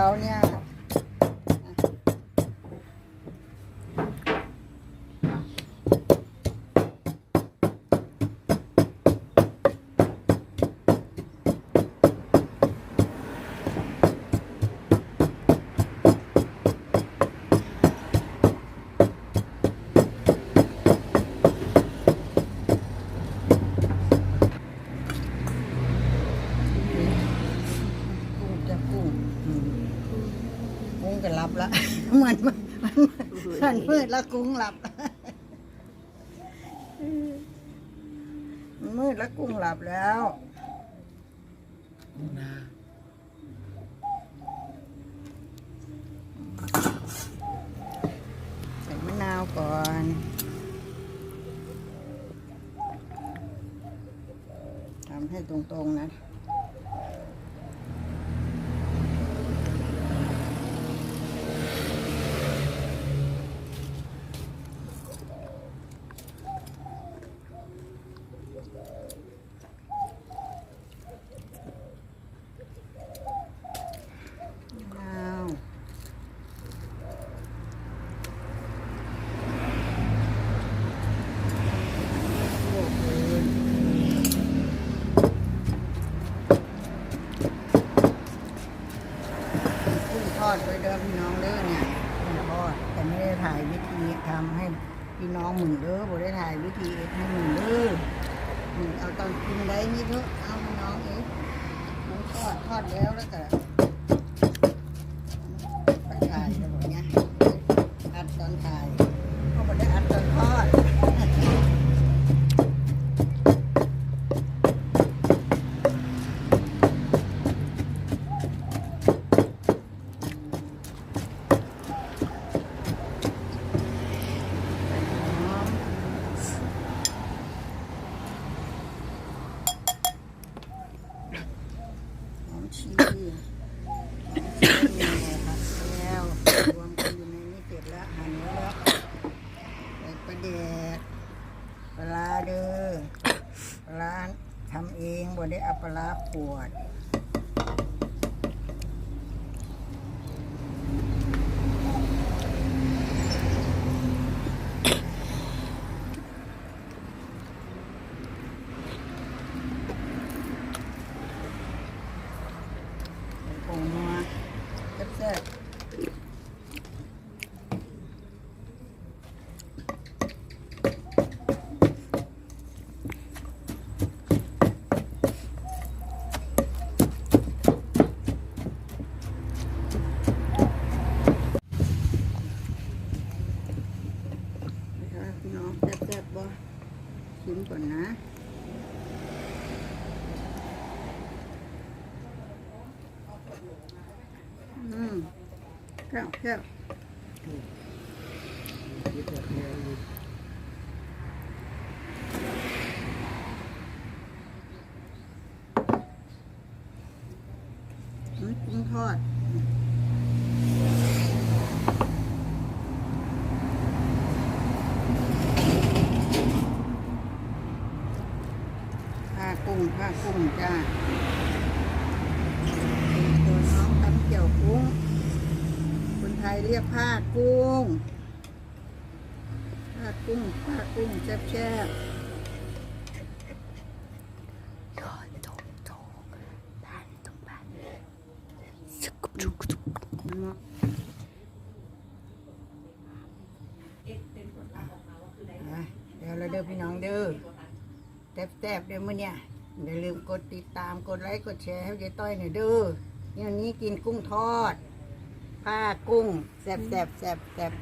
đầu nha. งจะรับละมันมันมันมืดล้วกุ้งหลับมันมืดละกุ้งหลับแล้วใส่มะนาวก่อนทำให้ตรงๆนะ ทอดไว้เด้อพี่น้องเด้อเนี่ยกุ้งทอดแต่ไม่ได้ถ่ายวิธีทำให้พี่น้องหมึงเด้อบ่ได้ถ่ายวิธีให้หมึงเด้อหมึงเอาตอนกินได้นี่เถอะเอาพี่น้องเอ้ยหมูทอดทอดแล้วแล้วก็ ทำเองบ่ได้เอาปลาขวดโอ้นัวแซ่บๆนะคะพี่น้องแซ่บๆบ่ชิม ก่อนนะอืมแก้วแก้วคิดแบบนี้อยู่อืมกุ้งทอด ผ้า ผ้ากุ้งจ้าตัวน้องตำเกี่ยวกุ้ง คนไทยเรียกผ้ากุ้ง ผ้ากุ้งผ้ากุ้งแซ่บยอดโตโตบ้านตรงบ้านสกุบจุกจุกๆมันมาอะเดี๋ยวเราเด้อพี่น้องเด้อแซ่บๆเด้อมื้อเนี่ย อย่าลืมกดติดตามกดไลค์กดแชร์ให้ยายต้อยหน่อยเด้อเนี่ยวันนี้กินกุ้งทอดผ้ากุ้งแซบแซบแซบแสบ